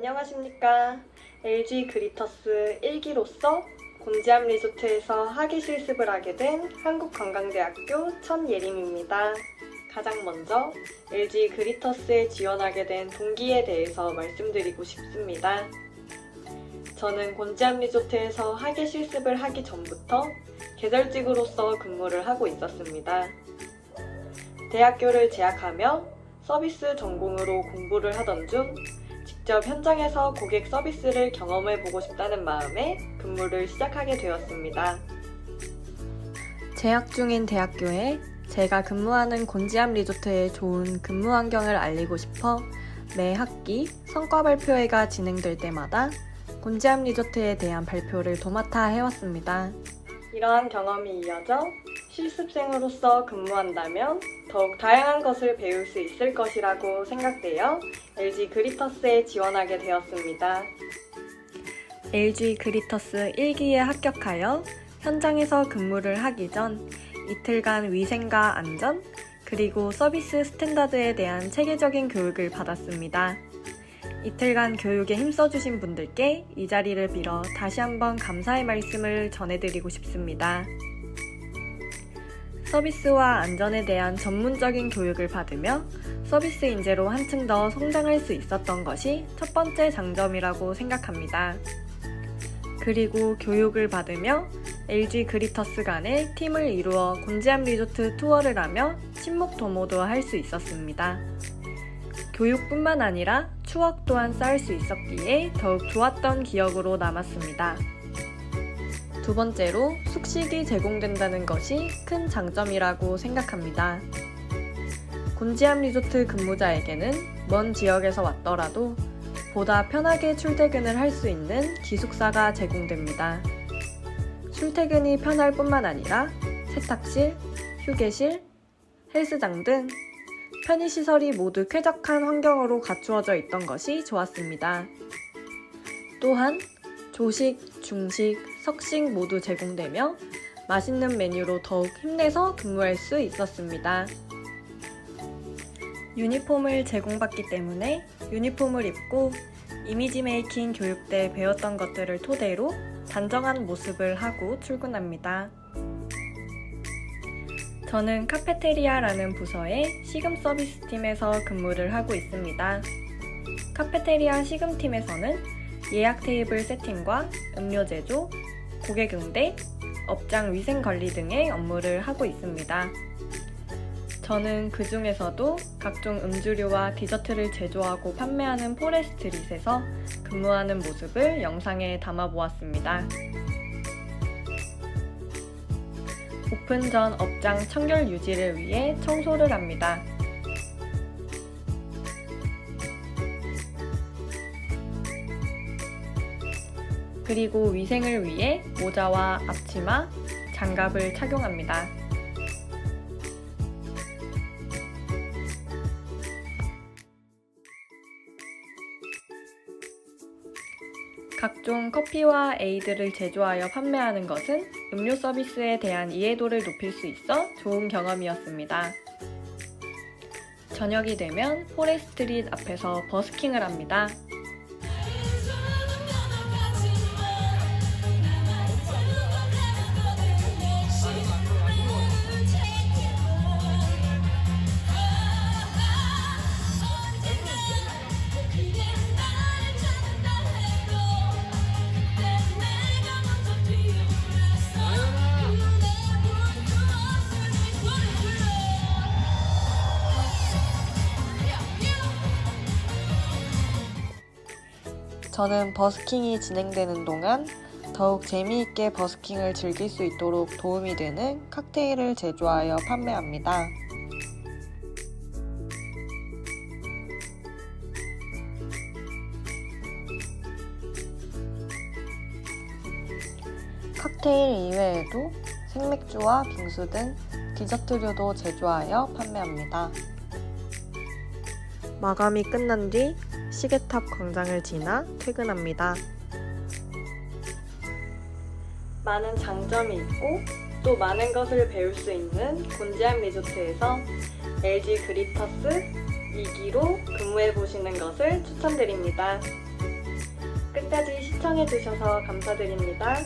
안녕하십니까. LG 그리터스 1기로서 곤지암 리조트에서 학위 실습을 하게 된 한국관광대학교 천예림입니다. 가장 먼저 LG 그리터스에 지원하게 된 동기에 대해서 말씀드리고 싶습니다. 저는 곤지암 리조트에서 학예 실습을 하기 전부터 개설직으로서 근무를 하고 있었습니다. 대학교를 재학하며 서비스 전공으로 공부를 하던 중 직접 현장에서 고객 서비스를 경험해 보고 싶다는 마음에 근무를 시작하게 되었습니다. 재학 중인 대학교에 제가 근무하는 곤지암 리조트의 좋은 근무 환경을 알리고 싶어 매 학기 성과 발표회가 진행될 때마다 곤지암 리조트에 대한 발표를 도맡아 해왔습니다. 이러한 경험이 이어져 실습생으로서 근무한다면 더욱 다양한 것을 배울 수 있을 것이라고 생각되어 LG 그리터스에 지원하게 되었습니다. LG 그리터스 1기에 합격하여 현장에서 근무를 하기 전 이틀간 위생과 안전, 그리고 서비스 스탠다드에 대한 체계적인 교육을 받았습니다. 이틀간 교육에 힘써주신 분들께 이 자리를 빌어 다시 한번 감사의 말씀을 전해드리고 싶습니다. 서비스와 안전에 대한 전문적인 교육을 받으며 서비스 인재로 한층 더 성장할 수 있었던 것이 첫 번째 장점이라고 생각합니다. 그리고 교육을 받으며 LG 그리터스 간의 팀을 이루어 곤지암 리조트 투어를 하며 친목 도모도 할 수 있었습니다. 교육뿐만 아니라 추억 또한 쌓을 수 있었기에 더욱 좋았던 기억으로 남았습니다. 두 번째로 숙식이 제공된다는 것이 큰 장점이라고 생각합니다. 곤지암 리조트 근무자에게는 먼 지역에서 왔더라도 보다 편하게 출퇴근을 할 수 있는 기숙사가 제공됩니다. 출퇴근이 편할 뿐만 아니라 세탁실, 휴게실, 헬스장 등 편의시설이 모두 쾌적한 환경으로 갖추어져 있던 것이 좋았습니다. 또한 조식, 중식, 석식 모두 제공되며 맛있는 메뉴로 더욱 힘내서 근무할 수 있었습니다. 유니폼을 제공받기 때문에 유니폼을 입고 이미지 메이킹 교육 때 배웠던 것들을 토대로 단정한 모습을 하고 출근합니다. 저는 카페테리아라는 부서의 시금 서비스 팀에서 근무를 하고 있습니다. 카페테리아 시금팀에서는 예약 테이블 세팅과 음료 제조, 고객 응대, 업장 위생 관리 등의 업무를 하고 있습니다. 저는 그 중에서도 각종 음주류와 디저트를 제조하고 판매하는 포레스트릿에서 근무하는 모습을 영상에 담아 보았습니다. 오픈 전 업장 청결 유지를 위해 청소를 합니다. 그리고 위생을 위해 모자와 앞치마, 장갑을 착용합니다. 각종 커피와 에이드를 제조하여 판매하는 것은 음료 서비스에 대한 이해도를 높일 수 있어 좋은 경험이었습니다. 저녁이 되면 포레스트릿 앞에서 버스킹을 합니다. 저는 버스킹이 진행되는 동안 더욱 재미있게 버스킹을 즐길 수 있도록 도움이 되는 칵테일을 제조하여 판매합니다. 칵테일 이외에도 생맥주와 빙수 등 디저트류도 제조하여 판매합니다. 마감이 끝난 뒤 시계탑 광장을 지나 퇴근합니다. 많은 장점이 있고 또 많은 것을 배울 수 있는 곤지암 리조트에서 LG 그리터스 2기로 근무해 보시는 것을 추천드립니다. 끝까지 시청해 주셔서 감사드립니다.